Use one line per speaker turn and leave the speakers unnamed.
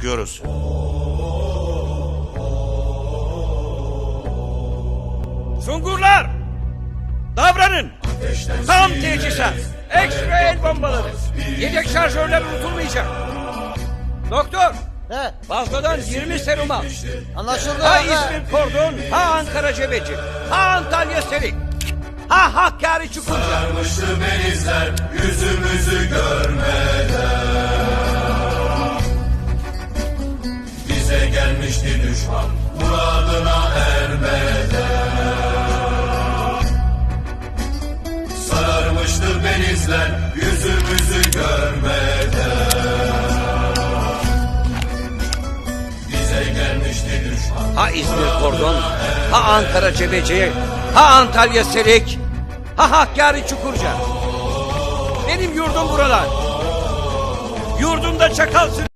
Çıkıyoruz.
Sungurlar! Davranın! Tam teçhizat! Ekstra el bombaları! Yedek şarjörler unutulmayacak! Doktor!
He,
Fazladan 20 serum al.
anlaşıldı
Ha. İzmir Kordon, ha Ankara Cebeci, ha Antalya Serik, ha Hakkari Çukurca.
Sarmıştı benizler yüzümüzü gelmişti düşman. Muradına ermeden. Sararmıştı benizler yüzümüzü görmeden. Bize gelmişti düşman.
Ha İzmir Kordon, ha Ankara Cebeci, ha Antalya Serik, ha Hakkari Çukurca. Benim yurdum buralar. Yurdumda çakal sürü